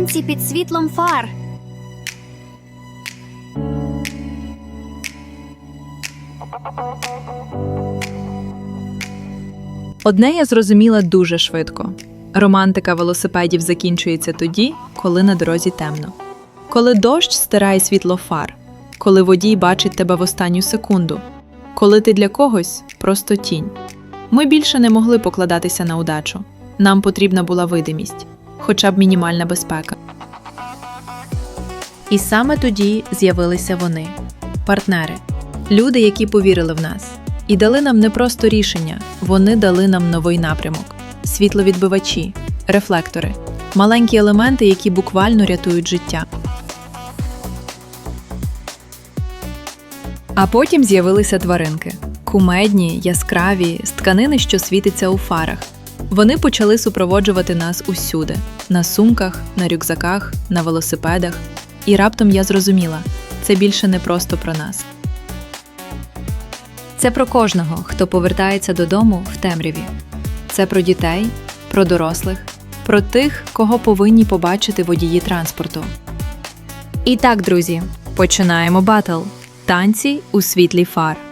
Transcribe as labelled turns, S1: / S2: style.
S1: танці під світлом фар.
S2: Одне я зрозуміла дуже швидко: романтика велосипедів закінчується тоді, коли на дорозі темно, коли дощ стирає світло фар, коли водій бачить тебе в останню секунду, коли ти для когось просто тінь. Ми більше не могли покладатися на удачу. Нам потрібна була видимість, хоча б мінімальна безпека. І саме тоді з'явилися вони партнери, люди, які повірили в нас, і дали нам не просто рішення, вони дали нам новий напрямок: світловідбивачі, рефлектори, маленькі елементи, які буквально рятують життя. А потім з'явилися тваринки кумедні, яскраві, з тканини, що світиться у фарах. Вони почали супроводжувати нас усюди: на сумках, на рюкзаках, на велосипедах. І раптом я зрозуміла, це більше не просто про нас. Це про кожного, хто повертається додому в темряві. Це про дітей, про дорослих, про тих, кого повинні побачити водії транспорту. І так, друзі, починаємо батл танці у світлі фар.